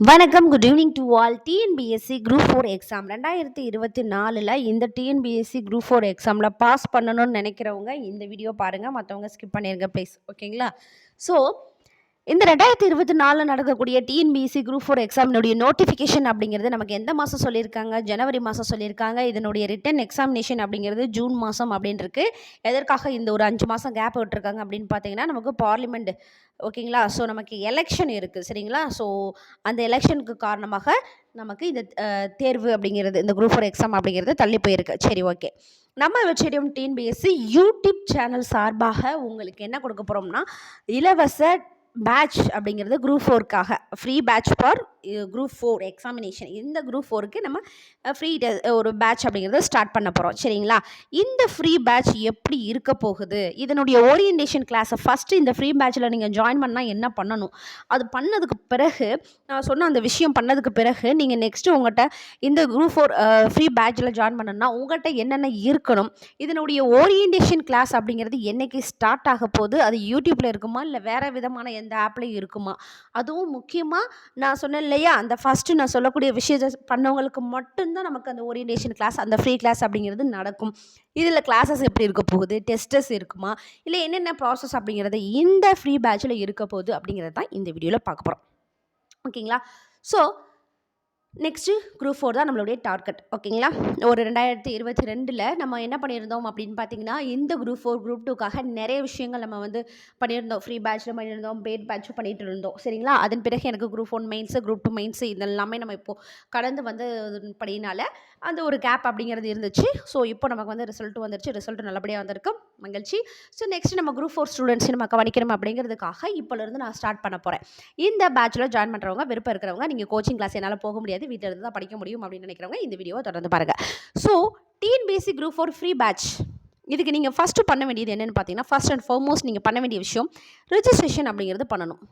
வணக்கம் good evening to all TNPSC group four exam ரெண்டாயிரத்தி இருபத்தி நாலில் இந்த டிஎன்பிஎஸ்சி குரூப் ஃபோர் எக்ஸாமில் பாஸ் பண்ணணும்னு நினைக்கிறவங்க இந்த வீடியோ பாருங்கள் மற்றவங்க ஸ்கிப் பண்ணிடுங்க ப்ளீஸ் ஓகேங்களா ஸோ இந்த ரெண்டாயிரத்தி இருபத்தி நாலில் நடக்கக்கூடிய டிஎன்பிஎஸ்சி குரூப் ஃபோர் எக்ஸாமினுடைய நோட்டிஃபிகேஷன் அப்படிங்கிறது நமக்கு எந்த மாதம் சொல்லியிருக்காங்க? ஜனவரி மாதம் சொல்லியிருக்காங்க. இதனுடைய ரிட்டன் எக்ஸாமினேஷன் அப்படிங்கிறது ஜூன் மாதம் அப்படின்ருக்கு. எதற்காக இந்த ஒரு அஞ்சு மாதம் கேப் விட்டுருக்காங்க அப்படின்னு பார்த்தீங்கன்னா நமக்கு பார்லிமெண்ட் ஓகேங்களா? ஸோ நமக்கு எலெக்ஷன் இருக்குது சரிங்களா? ஸோ அந்த எலெக்ஷனுக்கு காரணமாக நமக்கு இந்த தேர்வு அப்படிங்கிறது இந்த குரூப் ஃபோர் எக்ஸாம் அப்படிங்கிறது தள்ளி போயிருக்கு. சரி ஓகே. நம்ம வெற்றிடம் டிஎன்பிஎஸ்சி யூடியூப் சேனல் சார்பாக உங்களுக்கு என்ன கொடுக்க போகிறோம்னா இலவச பேட்ச் அப்படிங்கிறது group ஃபோருக்காக free batch for group four examination இந்த குரூப் ஃபோருக்கு நம்ம uh, ஃப்ரீ uh, ஒரு பேட்ச் அப்படிங்கிறத ஸ்டார்ட் பண்ண போகிறோம் சரிங்களா? இந்த ஃப்ரீ பேட்ச் எப்படி இருக்க போகுது? இதனுடைய ஓரியன்டேஷன் கிளாஸை ஃபஸ்ட்டு இந்த ஃப்ரீ பேட்சில் நீங்கள் ஜாயின் பண்ணால் என்ன பண்ணணும்? அது பண்ணதுக்கு பிறகு நான் சொன்ன அந்த விஷயம் பண்ணதுக்கு பிறகு நீங்கள் நெக்ஸ்ட்டு உங்கள்கிட்ட இந்த குரூப் ஃபோர் ஃப்ரீ பேட்சில் ஜாயின் பண்ணணும்னா உங்கள்கிட்ட என்னென்ன இருக்கணும்? இதனுடைய ஓரியன்டேஷன் கிளாஸ் அப்படிங்கிறது என்னைக்கு ஸ்டார்ட் ஆக போகுது? அது யூடியூப்பில் இருக்குமா? இல்லை வேறு விதமான இந்த ஆப்லையும் இருக்குமா? அதுவும் முக்கியமாக நான் சொன்னேன் இல்லையா அந்த ஃபஸ்ட்டு நான் சொல்லக்கூடிய விஷயத்தை பண்ணவங்களுக்கு மட்டும்தான் நமக்கு அந்த ஓரியன்டேஷன் கிளாஸ் அந்த ஃப்ரீ கிளாஸ் அப்படிங்கிறது நடக்கும். இதில் கிளாஸஸ் எப்படி இருக்க போகுது? டெஸ்டஸ் இருக்குமா? இல்லை என்னென்ன ப்ராசஸ் அப்படிங்கிறது இந்த ஃப்ரீ பேட்சில் இருக்க போகுது அப்படிங்கிறது தான் இந்த வீடியோவில் பார்க்க போகிறோம் ஓகேங்களா ஸோ நெக்ஸ்ட்டு குரூப் ஃபோர் தான் நம்மளுடைய டார்கெட் ஓகேங்களா ஒரு ரெண்டாயிரத்தி இருபத்தி ரெண்டில் நம்ம என்ன பண்ணியிருந்தோம் அப்படின்னு பார்த்தீங்கன்னா இந்த குரூப் ஃபோர் குரூப் டூக்காக நிறைய விஷயங்கள் நம்ம வந்து பண்ணியிருந்தோம். ஃப்ரீ பேட்ச்சில் பண்ணியிருந்தோம் பெய்ட் பேட்ச்சும் பண்ணிட்டு இருந்தோம். சரிங்களா? அதன் பிறகு எனக்கு group one mains group two mains இதெல்லாமே நம்ம இப்போது கடந்து வந்து படினால அந்த ஒரு கேப் அப்படிங்கிறது இருந்துச்சு. ஸோ இப்போ நமக்கு வந்து ரிசல்ட் வந்துருச்சு. ரிசல்ட் நல்லபடியாக வந்திருக்கு. மகிழ்ச்சி. ஸோ நெக்ஸ்ட் நம்ம குரூப் ஃபோர் ஸ்டூடெண்ட்ஸ் நம்ம கவனிக்கணும் அப்படிங்கிறதுக்காக இப்போலேருந்து நான் ஸ்டார்ட் பண்ண போகிறேன் இந்த பேட்சில் ஜாயின் பண்ணுறவங்க விருப்பம் இருக்கிறவங்க நீங்கள் கோச்சிங் கிளாஸ் என்னால் போக முடியாது. வீட்டில் இருந்து தான் படிக்க முடியும் அப்படின்னு நினைக்கிறவங்க இந்த வீடியோவை தொடர்ந்து பாருங்கள் so TNPSC group four free batch இதுக்கு நீங்கள் ஃபஸ்ட்டு பண்ண வேண்டியது என்னென்னு பார்த்தீங்கன்னா ஃபஸ்ட் அண்ட் ஃபார்மோஸ்ட் நீங்கள் பண்ண வேண்டிய விஷயம் ரிஜிஸ்ட்ரேஷன் அப்படிங்கிறது பண்ணணும்.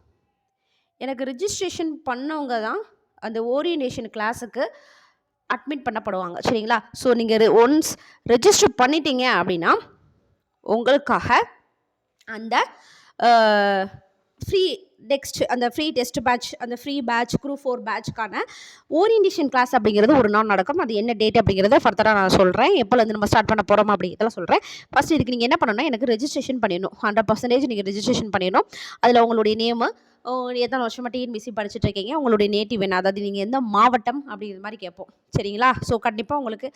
எனக்கு ரிஜிஸ்ட்ரேஷன் பண்ணவங்க தான் அந்த ஓரியன்டேஷன் கிளாஸுக்கு அட்மிட் பண்ணப்படுவாங்க சரிங்களா? ஸோ நீங்கள் ஒன்ஸ் ரெஜிஸ்டர் பண்ணிட்டீங்க அப்படின்னா உங்களுக்காக அந்த ஃப்ரீ நெக்ஸ்ட் அந்த ஃப்ரீ டெஸ்ட் பேட்ச் அந்த ஃப்ரீ பேட்ச் குரூப் ஃபோர் பேட்ச்க்கான ஓரியன்டேஷன் கிளாஸ் அப்படிங்கிறது ஒரு நாள் நடக்கும். அது என்ன டேட் அப்படிங்கிறத ஃபர்தராக நான் சொல்கிறேன் எப்போலேருந்து நம்ம ஸ்டார்ட் பண்ண போகிறோம் அப்படிங்கிறதெல்லாம் சொல்கிறேன் ஃபஸ்ட் இதுக்கு நீங்கள் என்ன பண்ணணும்னா எனக்கு ரெஜிஸ்ட்ரேஷன் பண்ணிடணும். ஹண்ட்ரட் பர்சன்டேஜ் நீங்கள் ரெஜிஸ்ட்ரேஷன் பண்ணிடணும். அதில் உங்களுடைய நேமு எத்தனை வருஷமாக டிஎன்பிசி படிச்சுட்டு இருக்கீங்க உங்களுடைய நேட்டிவ் என்ன அதாவது நீங்கள் எந்த மாவட்டம் அப்படிங்கிற மாதிரி கேட்போம். சரிங்களா? ஸோ கண்டிப்பாக உங்களுக்கு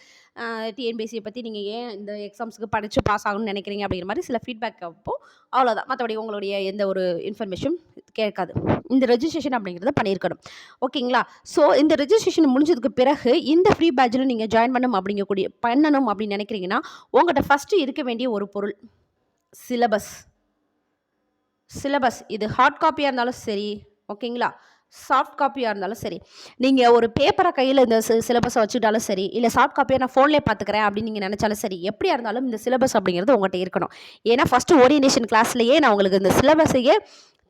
டிஎன்பிசியை பற்றி நீங்கள் ஏன் இந்த எக்ஸாம்ஸுக்கு படித்து பாஸ் ஆகணும்னு நினைக்கிறீங்க அப்படிங்கிற மாதிரி சில ஃபீட்பேக் கேட்போம். அவ்வளோதான் மற்றபடி உங்களுடைய எந்த ஒரு இன்ஃபர்மேஷன் கேட்காது. இந்த ரெஜிஸ்ட்ரேஷன் அப்படிங்கிறத பண்ணியிருக்கணும். ஓகேங்களா? ஸோ இந்த ரெஜிஸ்ட்ரேஷன் முடிஞ்சதுக்கு பிறகு இந்த ஃப்ரீ பேட்சில் நீங்கள் ஜாயின் பண்ணணும் அப்படிங்கக்கூடிய பண்ணணும் அப்படின்னு நினைக்கிறீங்கன்னா உங்கள்கிட்ட ஃபஸ்ட்டு இருக்க வேண்டிய ஒரு பொருள் சிலபஸ் சிலபஸ் இது ஹார்ட் காப்பியாக இருந்தாலும் சரி ஓகேங்களா? சாஃப்ட் காப்பியாக இருந்தாலும் சரி. நீங்கள் ஒரு பேப்பரை கையில் இந்த சிலபஸை வச்சுக்கிட்டாலும் சரி இல்லை சாஃப்ட் காப்பியை நான் ஃபோன்லேயே பார்த்துக்கிறேன் அப்படின்னு நீங்கள் நினச்சாலும் சரி எப்படியா இருந்தாலும் இந்த சிலபஸ் அப்படிங்கிறது உங்கள்கிட்ட இருக்கணும். ஏன்னா ஃபஸ்ட்டு ஓரியன்டேஷன் கிளாஸ்லேயே நான் உங்களுக்கு இந்த சிலபஸையே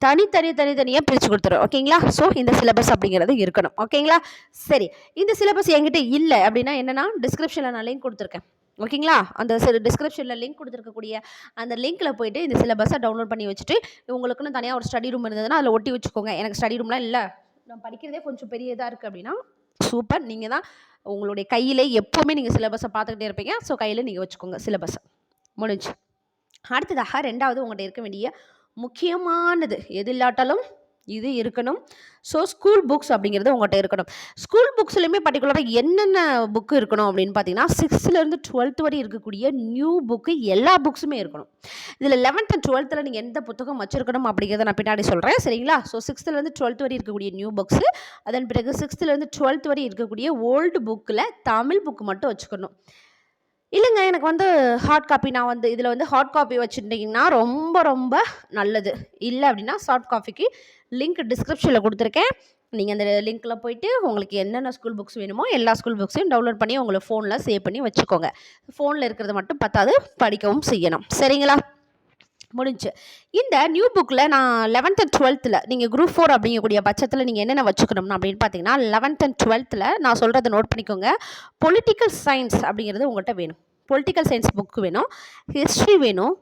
தனித்தனி தனித்தனியாக பிரித்து கொடுத்துரும் ஓகேங்களா? ஸோ இந்த சிலபஸ் அப்படிங்கிறது இருக்கணும். ஓகேங்களா? சரி. இந்த சிலபஸ் என்கிட்ட இல்லை அப்படின்னா என்னென்னா டிஸ்கிரிப்ஷனில் நான் லிங்க் கொடுத்துருக்கேன். ஓகேங்களா? அந்த டிஸ்கிரிப்ஷனில் லிங்க் கொடுத்துருக்கக்கூடிய அந்த லிங்க்கில் போயிட்டு இந்த சிலபஸை டவுன்லோட் பண்ணி வச்சுட்டு உங்களுக்குன்னு தனியாக ஒரு ஸ்டடி ரூம் இருந்ததுன்னா அதில் ஒட்டி வச்சுக்கோங்க. எனக்கு ஸ்டடி ரூம்லாம் இல்லை. நான் படிக்கிறதே கொஞ்சம் பெரிய இதாக இருக்குது அப்படின்னா சூப்பர் நீங்கள் தான் உங்களுடைய கையிலே எப்போவுமே நீங்கள் சிலபஸை பார்த்துக்கிட்டே இருப்பீங்க. ஸோ கையில் நீங்கள் வச்சுக்கோங்க சிலபஸை முடிஞ்சு. அடுத்ததாக ரெண்டாவது உங்கள்கிட்ட இருக்க வேண்டிய முக்கியமானது எது இல்லாட்டாலும் இது இருக்கணும். ஸோ ஸ்கூல் புக்ஸ் அப்படிங்கிறது உங்கள்கிட்ட இருக்கணும். ஸ்கூல் புக்ஸ்லையுமே பர்டிகுலராக என்னென்ன புக்கு இருக்கணும் அப்படின்னு பார்த்தீங்கன்னா சிக்ஸ்த்துலேருந்து டுவெல்த் வரை இருக்கக்கூடிய நியூ புக்கு எல்லா புக்ஸுமே இருக்கணும். இதில் லெவன்த் அண்ட் டுவெல்த்தில் நீங்கள் எந்த புத்தகம் வச்சுருக்கணும் அப்படிங்கிறத நான் பின்னாடி சொல்கிறேன் சரிங்களா? ஸோ சிக்ஸ்த்துலேருந்து டுவெல்த் வரை இருக்கக்கூடிய நியூ புக்ஸு அதன் பிறகு சிக்ஸ்த்துலேருந்து டுவெல்த் வரை இருக்கக்கூடிய ஓல்டு புக்கில் தமிழ் புக்கு மட்டும் வச்சுக்கணும். இல்லைங்க எனக்கு வந்து ஹார்ட் காப்பி நான் வந்து இதில் வந்து ஹார்ட் காப்பி வச்சுருந்தீங்கன்னா ரொம்ப ரொம்ப நல்லது. இல்லை அப்படின்னா சாஃப்ட் காப்பிக்கு லிங்க் டிஸ்கிரிப்ஷனில் கொடுத்துருக்கேன். நீங்கள் அந்த லிங்க்கில் போயிட்டு உங்களுக்கு என்னென்ன ஸ்கூல் புக்ஸ் வேணுமோ எல்லா ஸ்கூல் புக்ஸையும் டவுன்லோட் பண்ணி உங்களை ஃபோனில் சேவ் பண்ணி வச்சுக்கோங்க. ஃபோனில் இருக்கிறது மட்டும் பத்தாது படிக்கவும் செய்யணும். சரிங்களா? முடிஞ்சு. இந்த நியூ புக்கில் நான் லெவன்த் அண்ட் டுவெல்த்தில் நீங்கள் குரூப் ஃபோர் அப்படிங்கக்கூடிய பட்சத்தில் நீங்கள் என்னென்ன வச்சுக்கணும்னு அப்படின்னு பார்த்தீங்கன்னா லெவன்த் அண்ட் டுவெல்த்தில் நான் சொல்கிறத நோட் பண்ணிக்கோங்க. பொலிட்டிக்கல் சயின்ஸ் அப்படிங்கிறது உங்கள்கிட்ட வேணும். பொலிட்டிக்கல் சயின்ஸ் புக்கு வேணும். ஹிஸ்ட்ரி வேணும்.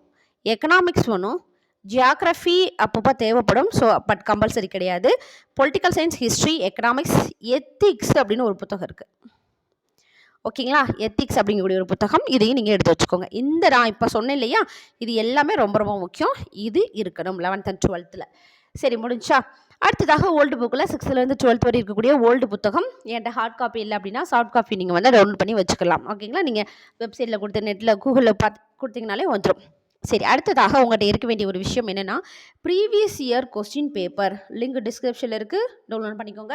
எக்கனாமிக்ஸ் வேணும். ஜியாகிரஃபி அப்பப்போ தேவைப்படும். ஸோ பட் கம்பல்சரி கிடையாது. Political science history economics ethics அப்படின்னு ஒரு புத்தகம் இருக்குது ஓகேங்களா எத்திக்ஸ் அப்படிங்கக்கூடிய ஒரு புத்தகம். இதையும் நீங்கள் எடுத்து வச்சுக்கோங்க. இந்த நான் இப்போ சொன்னேன் இல்லையா? இது எல்லாமே ரொம்ப ரொம்ப முக்கியம். இது இருக்கணும். லெவன்த் அண்ட் டுவெல்த்தில் சரி முடிஞ்சா. அடுத்ததாக ஓல்டு புக்கில் சிக்ஸ்த்துலேருந்து டுவெல்த் வரை இருக்கக்கூடிய ஓல்டு புத்தகம். என்கிட்ட ஹார்ட் காப்பி இல்லை அப்படின்னா சாஃப்ட் காப்பி நீங்கள் வந்து டவுன்லோட் பண்ணி வச்சுக்கலாம். ஓகேங்களா நீங்கள் வெப்சைட்டில் கொடுத்து நெட்டில் கூகுளில் பார்த்து கொடுத்தீங்கனாலே வந்துடும் சரி அடுத்ததாக உங்கள்கிட்ட இருக்க வேண்டிய ஒரு விஷயம் என்னென்னா previous year question paper link டிஸ்கிரிப்ஷனில் இருக்குது டவுன்லோட் பண்ணிக்கோங்க.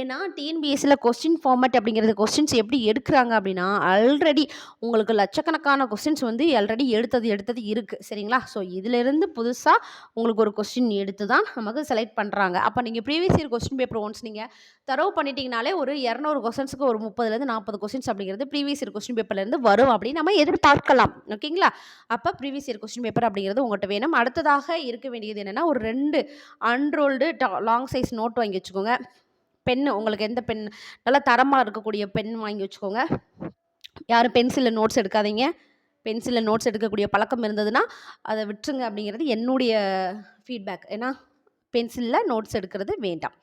ஏன்னா டிஎன்பிஎஸ்சியில் கொஸ்டின் ஃபார்மேட் அப்படிங்கிறது கொஸ்டின்ஸ் எப்படி எடுக்கிறாங்க அப்படின்னா ஆல்ரெடி உங்களுக்கு லட்சக்கணக்கான கொஸ்டின்ஸ் வந்து ஆல்ரெடி எடுத்தது எடுத்தது இருக்குது சரிங்களா? ஸோ இதிலிருந்து புதுசாக உங்களுக்கு ஒரு கொஸ்டின் எடுத்து தான் நமக்கு செலக்ட் பண்ணுறாங்க அப்போ நீங்கள் previous year question paper once நீங்கள் தரவு பண்ணிட்டீங்கனாலே ஒரு இரநூறு கொஸ்டின்ஸுக்கு ஒரு முப்பதுலேருந்து நாற்பது கொஸ்டின்ஸ் அப்படிங்கிறது ப்ரீவியஸ் இயர் கொஸ்டின் பேப்பர்லேருந்து வரும் அப்படின்னு நம்ம எதிர்பார்க்கலாம். ஓகேங்களா அப்போ ப்ரீவியஸ் இயர் கொஸ்டின் பேப்பர் அப்படிங்கிறது உங்கள்கிட்ட வேணும். அடுத்ததாக இருக்க வேண்டியது என்னென்னா ஒரு ரெண்டு அன்ரோல்டு லாங் சைஸ் நோட் வாங்கி வச்சுக்கோங்க. பென் உங்களுக்கு எந்த பென் நல்லா தரமாக இருக்கக்கூடிய பென் வாங்கி வச்சுக்கோங்க. யாரும் பென்சிலில் நோட்ஸ் எடுக்காதீங்க. பென்சிலில் நோட்ஸ் எடுக்கக்கூடிய பழக்கம் இருந்ததுன்னா அதை விட்டுருங்க அப்படிங்கிறது என்னுடைய ஃபீட்பேக் ஏன்னா பென்சிலில் நோட்ஸ் எடுக்கிறது வேண்டாம்.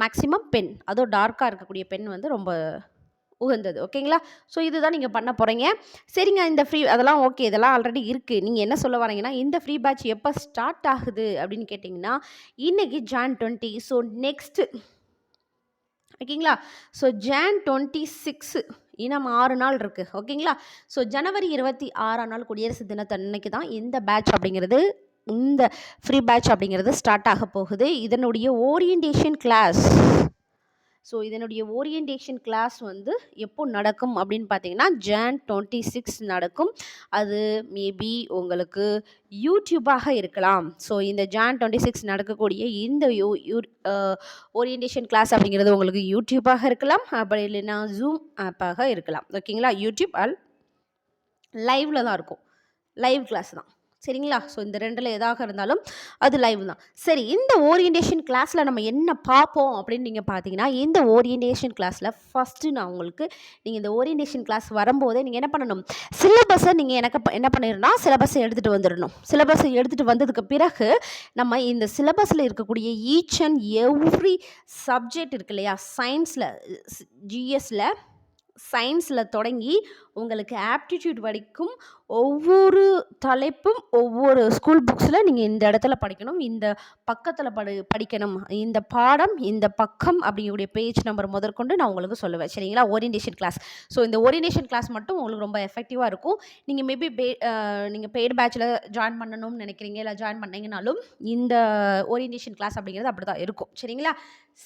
மேக்ஸிமம் பென் அதுவும் டார்க்காக இருக்கக்கூடிய பென் வந்து ரொம்ப உகந்தது ஓகேங்களா? ஸோ இதுதான் நீங்கள் பண்ண போகிறீங்க சரிங்க இந்த ஃப்ரீ அதெல்லாம் ஓகே இதெல்லாம் ஆல்ரெடி இருக்குது நீங்கள் என்ன சொல்ல வரீங்கன்னா இந்த ஃப்ரீ பேட்ச் எப்போ ஸ்டார்ட் ஆகுது அப்படின்னு கேட்டிங்கன்னா இன்றைக்கி ஜான் டுவெண்ட்டி ஸோ நெக்ஸ்ட்டு ஓகேங்களா? ஸோ ஜான் டுவெண்ட்டி சிக்ஸு இன்னும் ஆறு நாள் இருக்குது ஓகேங்களா? ஸோ ஜனவரி இருபத்தி ஆறாம் நாள் குடியரசு தினத்தன்னைக்கு தான் இந்த பேட்ச் அப்படிங்கிறது இந்த ஃப்ரீ பேட்ச் அப்படிங்கிறது ஸ்டார்ட் ஆக போகுது. இதனுடைய ஓரியன்டேஷன் கிளாஸ் ஸோ இதனுடைய ஓரியன்டேஷன் கிளாஸ் வந்து எப்போ நடக்கும் அப்படின்னு பார்த்தீங்கன்னா ஜான் டுவெண்ட்டி சிக்ஸ் நடக்கும். அது மேபி உங்களுக்கு யூடியூப்பாக இருக்கலாம். ஸோ இந்த ஜான் டுவெண்ட்டி சிக்ஸ் நடக்கக்கூடிய இந்த யூ யூ ஓரியன்டேஷன் கிளாஸ் அப்படிங்கிறது உங்களுக்கு யூடியூப்பாக இருக்கலாம். அப்படி இல்லைன்னா ஜூம் ஆப்பாக இருக்கலாம். ஓகேங்களா யூடியூப் ஆல் லைவில் தான் இருக்கும். லைவ் கிளாஸ் தான். சரிங்களா? ஸோ இந்த ரெண்டில் எதாக இருந்தாலும் அது லைவ் தான். சரி இந்த ஓரியன்டேஷன் கிளாஸில் நம்ம என்ன பார்ப்போம் அப்படின்னு நீங்கள் பார்த்தீங்கன்னா இந்த ஓரியன்டேஷன் கிளாஸில் ஃபஸ்ட்டு நான் உங்களுக்கு நீங்கள் இந்த ஓரியன்டேஷன் கிளாஸ் வரும்போதே நீங்கள் என்ன பண்ணணும்? சிலபஸை நீங்கள் எனக்கு ப- என்ன பண்ணிடணும்னா சிலபஸை எடுத்துகிட்டு வந்துடணும். சிலபஸை எடுத்துகிட்டு வந்ததுக்கு பிறகு நம்ம இந்த சிலபஸில் இருக்கக்கூடிய ஈச் அண்ட் எவ்ரி சப்ஜெக்ட் இருக்கு இல்லையா? சயின்ஸில் ஜிஎஸ்சில் சயின்ஸில் தொடங்கி உங்களுக்கு ஆப்டிடியூட் வரைக்கும் ஒவ்வொரு தலைப்பும் ஒவ்வொரு ஸ்கூல் புக்ஸில் நீங்கள் இந்த இடத்துல படிக்கணும் இந்த பக்கத்தில் படி படிக்கணும் இந்த பாடம் இந்த பக்கம் அப்படிங்கக்கூடிய பேஜ் நம்பர் முதற்கொண்டு நான் உங்களுக்கு சொல்லுவேன். சரிங்களா? ஓரியன்டேஷன் கிளாஸ் ஸோ இந்த ஓரியன்டேஷன் கிளாஸ் மட்டும் உங்களுக்கு ரொம்ப எஃபெக்டிவாக இருக்கும். நீங்கள் மேபி பே நீங்கள் பெய்டு பேட்சில் ஜாயின் பண்ணணும்னு நினைக்கிறீங்க இல்லை ஜாயின் பண்ணீங்கனாலும் இந்த ஓரியன்டேஷன் கிளாஸ் அப்படிங்கிறது அப்படி தான் இருக்கும். சரிங்களா?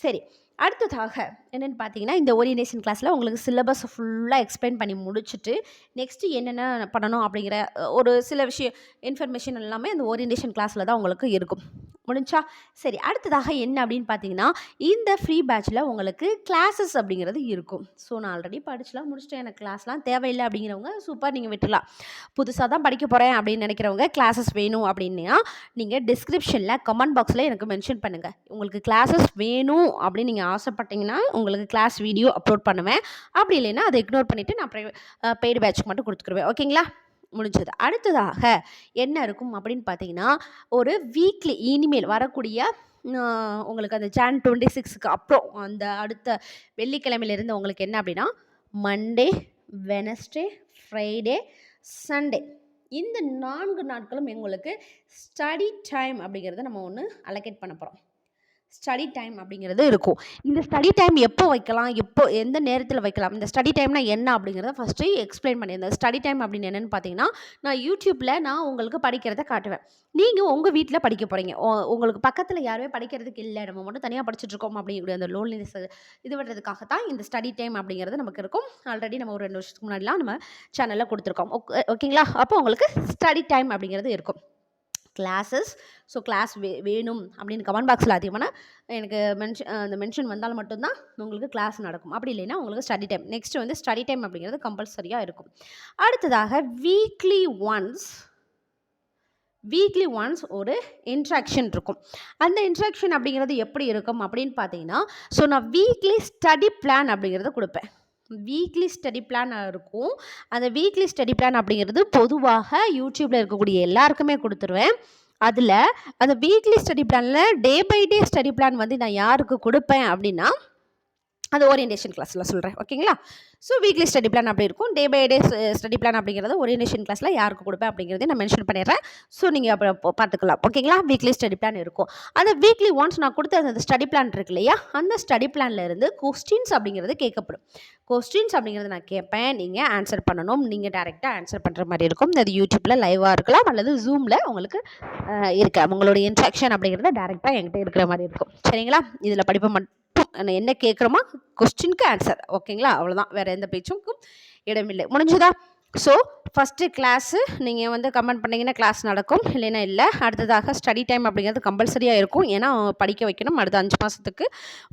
சரி. அடுத்ததாக என்னென்னு பார்த்தீங்கன்னா இந்த ஓரியன்டேஷன் கிளாஸில் உங்களுக்கு சிலபஸ் ஃபுல்லாக எக்ஸ்பிளைன் பண்ணி முடிச்சுட்டு நெக்ஸ்ட்டு என்னென்ன பண்ணணும் அப்படிங்கிற ஒரு சில விஷயம் இன்ஃபர்மேஷன் எல்லாமே அந்த ஓரியன்டேஷன் கிளாஸில் தான் உங்களுக்கு இருக்கும். முடிஞ்சா? சரி அடுத்ததாக என்ன அப்படின்னு பார்த்தீங்கன்னா இந்த ஃப்ரீ பேட்சில் உங்களுக்கு கிளாஸஸ் அப்படிங்கிறது இருக்கும். ஸோ நான் ஆல்ரெடி படிச்சுலாம் முடிச்சிட்டேன். எனக்கு கிளாஸ்லாம் தேவையில்லை அப்படிங்கிறவங்க சூப்பர் நீங்கள் விட்டுலாம் புதுசாக தான் படிக்க போகிறேன் அப்படின்னு நினைக்கிறவங்க கிளாஸஸ் வேணும் அப்படின்னா நீங்கள் டிஸ்கிரிப்ஷனில் கமெண்ட் பாக்ஸில் எனக்கு மென்ஷன் பண்ணுங்கள் உங்களுக்கு கிளாஸஸ் வேணும் அப்படின்னு நீங்கள் ஆசைப்பட்டீங்கன்னா உங்களுக்கு கிளாஸ் வீடியோ அப்லோட் பண்ணுவேன். அப்படி இல்லைன்னா அதை இக்னோர் பண்ணிவிட்டு நான் பெய்டு பேட்சுக்கு மட்டும் கொடுத்துக்குருவேன். ஓகேங்களா முடிஞ்சது. அடுத்ததாக என்ன இருக்கும் அப்படின்னு பார்த்தீங்கன்னா ஒரு வீக்லி இனிமேல் வரக்கூடிய உங்களுக்கு அந்த ஜான் டுவெண்ட்டி சிக்ஸுக்கு அப்புறம் அந்த அடுத்த வெள்ளிக்கிழமையிலேருந்து உங்களுக்கு என்ன அப்படின்னா மண்டே வெனஸ்டே ஃப்ரைடே சண்டே இந்த நான்கு நாட்களும் எங்களுக்கு ஸ்டடி டைம் அப்படிங்கிறத நம்ம ஒன்று அலோகேட் பண்ண போகிறோம் ஸ்டடி டைம் அப்படிங்கிறது இருக்கும். இந்த ஸ்டடி டைம் எப்போ வைக்கலாம்? எப்போ எந்த நேரத்தில் வைக்கலாம்? இந்த ஸ்டடி டைம்னா என்ன அப்படிங்கிறத ஃபஸ்ட்டு எக்ஸ்பிளைன் பண்ணியிருந்தேன். ஸ்டடி டைம் அப்படின்னு என்னென்னு பார்த்தீங்கன்னா நான் யூடியூப்பில் நான் உங்களுக்கு படிக்கிறத காட்டுவேன். நீங்கள் உங்கள் வீட்டில் படிக்க போகிறீங்க உங்களுக்கு பக்கத்தில் யாருமே படிக்கிறதுக்கு இல்லை. நம்ம மட்டும் தனியாக படிச்சுட்ருக்கோம் இருக்கோம் அந்த லோன்லினஸ் இது பண்ணுறதுக்காக தான் இந்த ஸ்டடி டைம் அப்படிங்கிறது நமக்கு இருக்கும். ஆல்ரெடி நம்ம ஒரு ரெண்டு வருஷத்துக்கு முன்னாடிலாம் நம்ம சேனலில் கொடுத்துருக்கோம். ஓகே ஓகேங்களா? அப்போ உங்களுக்கு ஸ்டடி டைம் அப்படிங்கிறது இருக்கும். கிளாஸஸ் ஸோ கிளாஸ் வே வேணும் அப்படின்னு கமெண்ட் பாக்ஸில் அதிகமான எனக்கு மென்ஷன் அந்த மென்ஷன் வந்தால் மட்டும்தான் உங்களுக்கு கிளாஸ் நடக்கும். அப்படி இல்லைன்னா உங்களுக்கு ஸ்டடி டைம் நெக்ஸ்ட் வந்து ஸ்டடி டைம் அப்படிங்கிறது கம்பல்சரியாக இருக்கும். அடுத்ததாக வீக்லி ஒன்ஸ் வீக்லி ஒன்ஸ் ஒரு இன்ட்ராக்ஷன் இருக்கும். அந்த இன்ட்ராக்ஷன் அப்படிங்கிறது எப்படி இருக்கும் அப்படின்னு பார்த்தீங்கன்னா ஸோ நான் வீக்லி ஸ்டடி பிளான் அப்படிங்கிறத கொடுப்பேன். வீக்லி ஸ்டடி பிளான் இருக்கும். அந்த வீக்லி ஸ்டடி பிளான் அப்படிங்கிறது பொதுவாக யூடியூப்பில் இருக்கக்கூடிய எல்லாருக்குமே கொடுத்துருவேன். அதில் அந்த வீக்லி ஸ்டடி பிளானில் day by day study plan வந்து நான் யாருக்கு கொடுப்பேன் அப்படின்னா அது ஓரியன்டேஷன் கிளாஸில் சொல்கிறேன் ஓகேங்களா ஸோ வீக்லி ஸ்டடி பிளான் அப்படி இருக்கும். Day by day study plan அப்படிங்கிறது ஓரியன்டேஷன் கிளாஸில் யாருக்கு கொடுப்பேன் அப்படிங்கிறத நான் மென்ஷன் பண்ணிடுறேன். ஸோ நீங்கள் அப்போ பார்த்துக்கலாம் ஓகேங்களா வீக்லி ஸ்டடி பிளான் இருக்கும். அந்த வீக்லி ஒன்ஸ் நான் கொடுத்த அந்த ஸ்டடி பிளான் இருக்கு இல்லையா? அந்த ஸ்டடி பிளான்ல இருந்து கொஸ்டின்ஸ் அப்படிங்கிறது கேட்கப்படும். கொஸ்டின்ஸ் அப்படிங்கிறது நான் கேட்பேன். நீங்கள் ஆன்சர் பண்ணணும். நீங்கள் டேரெக்டாக ஆன்சர் பண்ணுற மாதிரி இருக்கும். அது யூடியூப்பில் லைவாக இருக்கலாம் அல்லது ஜூமில் உங்களுக்கு இருக்க உங்களுடைய இன்ஸ்ட்ரக்ஷன் அப்படிங்கிறது டேரெக்டாக என்கிட்ட இருக்கிற மாதிரி இருக்கும். சரிங்களா? இதில் படிப்பை மட்டும் என்ன கேட்குறோமோ கொஸ்டினுக்கு ஆன்சர் ஓகேங்களா அவ்வளோதான் வேறு எந்த பேச்சுக்கும் இடமில்லை. முடிஞ்சுதா? ஸோ ஃபஸ்ட்டு கிளாஸு நீங்கள் வந்து கமெண்ட் பண்ணிங்கன்னா கிளாஸ் நடக்கும். இல்லைன்னா இல்லை. அடுத்ததாக ஸ்டடி டைம் அப்படிங்கிறது கம்பல்சரியாக இருக்கும். ஏன்னா படிக்க வைக்கணும். அடுத்த அஞ்சு மாதத்துக்கு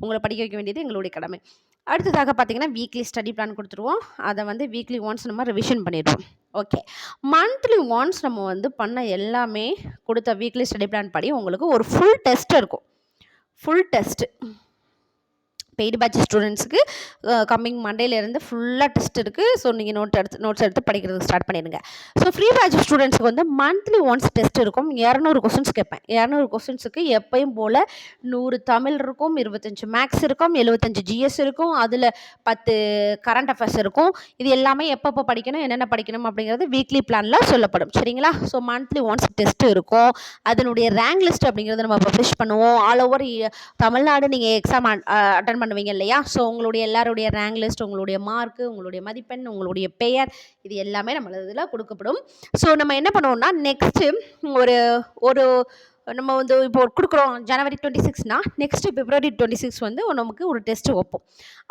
உங்களை படிக்க வைக்க வேண்டியது எங்களுடைய கடமை. அடுத்ததாக பார்த்தீங்கன்னா வீக்லி ஸ்டடி பிளான் கொடுத்துருவோம். அதை வந்து வீக்லி ஒன்ஸ் நம்ம ரிவிஷன் பண்ணிடுவோம். ஓகே மந்த்லி ஒன்ஸ் நம்ம வந்து பண்ண எல்லாமே கொடுத்த வீக்லி ஸ்டடி பிளான் படி உங்களுக்கு ஒரு ஃபுல் டெஸ்ட் இருக்கும். ஃபுல் டெஸ்ட்டு பெய்டு பேட்ச் ஸ்டூடெண்ட்ஸுக்கு கம்மிங் மண்டேலேருந்து ஃபுல்லாக டெஸ்ட் இருக்குது ஸோ நீங்கள் நோட் எடுத்து நோட்ஸ் எடுத்து படிக்கிறதுக்கு ஸ்டார்ட் பண்ணிடுங்க. ஸோ ஃப்ரீ பேட்ச் ஸ்டூடெண்ட்ஸுக்கு வந்து மந்த்லி ஒன்ஸ் டெஸ்ட் இருக்கும். இரநூறு கொஸ்டின்ஸ் கேட்பேன். இரநூறு கொஸ்டின்ஸுக்கு எப்பயும் போல் நூறு தமிழ் இருக்கும் இருபத்தஞ்சு மேக்ஸ் இருக்கும் எழுபத்தஞ்சு ஜிஎஸ் இருக்கும் அதில் பத்து கரண்ட் அஃபேர்ஸ் இருக்கும். இது எல்லாமே எப்பப்போ படிக்கணும் என்னென்ன படிக்கணும் அப்படிங்கிறது வீக்லி பிளானில் சொல்லப்படும். சரிங்களா? ஸோ மந்த்லி ஒன்ஸ் டெஸ்ட் இருக்கும். அதனுடைய ரேங்க் லிஸ்ட் அப்படிங்கிறது நம்ம பப்ளிஷ் பண்ணுவோம். ஆல் ஓவர் தமிழ்நாடு நீங்கள் எக்ஸாம் அட்டன் பண்ணுவீங்க இல்லையா? ஸோ உங்களுடைய எல்லாருடைய ரேங்க் லிஸ்ட் உங்களுடைய மார்க்கு உங்களுடைய மதிப்பெண் உங்களுடைய பெயர் இது எல்லாமே நம்மளது இதில் கொடுக்கப்படும். ஸோ நம்ம என்ன பண்ணுவோம்னா நெக்ஸ்ட்டு ஒரு ஒரு நம்ம வந்து இப்போ கொடுக்குறோம் ஜனவரி டுவெண்ட்டி சிக்ஸ்னா நெக்ஸ்ட்டு பிப்ரவரி டுவெண்ட்டி சிக்ஸ் வந்து நமக்கு ஒரு டெஸ்ட் வைப்போம்.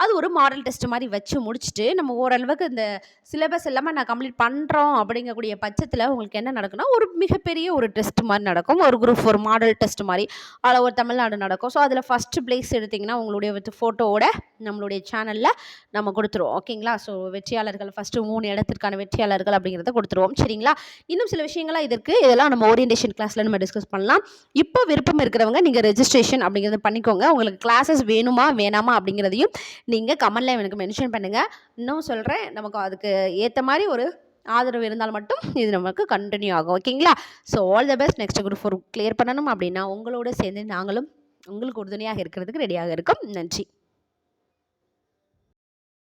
அது ஒரு மாடல் டெஸ்ட் மாதிரி வச்சு முடிச்சுட்டு நம்ம ஓரளவுக்கு இந்த சிலபஸ் எல்லாமே நான் கம்ப்ளீட் பண்ணுறோம் அப்படிங்கக்கூடிய பட்சத்தில் உங்களுக்கு என்ன நடக்கும்னா ஒரு மிகப்பெரிய ஒரு டெஸ்ட் மாதிரி நடக்கும். ஒரு குரூப் ஒரு மாடல் டெஸ்ட் மாதிரி. அதில் ஒரு தமிழ்நாடு நடக்கும். ஸோ அதில் ஃபஸ்ட்டு பிளேஸ் எடுத்திங்கன்னா உங்களுடைய வித் ஃபோட்டோவோட நம்மளுடைய சேனலில் நம்ம கொடுத்துருவோம். ஓகேங்களா ஸோ வெற்றியாளர்கள் ஃபஸ்ட்டு மூணு இடத்திற்கான வெற்றியாளர்கள் அப்படிங்கிறத கொடுத்துருவோம். சரிங்களா? இன்னும் சில விஷயங்கள்லாம் இதற்கு இதெல்லாம் நம்ம ஓரியன்டேஷன் கிளாஸில் நம்ம டிஸ்கஸ் பண்ணலாம். இப்போ விருப்பம் இருக்கிறவங்க நீங்கள் ரெஜிஸ்ட்ரேஷன் அப்படிங்கிறத பண்ணிக்கோங்க. உங்களுக்கு கிளாஸஸ் வேணுமா வேணாமா அப்படிங்கிறதையும் நீங்கள் கமெண்டில் எனக்கு மென்ஷன் பண்ணுங்கள் இன்னும் சொல்கிறேன் நமக்கு அதுக்கு ஏற்ற மாதிரி ஒரு ஆதரவு இருந்தால் மட்டும் இது நமக்கு கண்டினியூ ஆகும். ஓகேங்களா so all the best next group four clear பண்ணணும் அப்படின்னா உங்களோட சேர்ந்து நாங்களும் உங்களுக்கு உறுதுணையாக இருக்கிறதுக்கு ரெடியாக இருக்கும். நன்றி.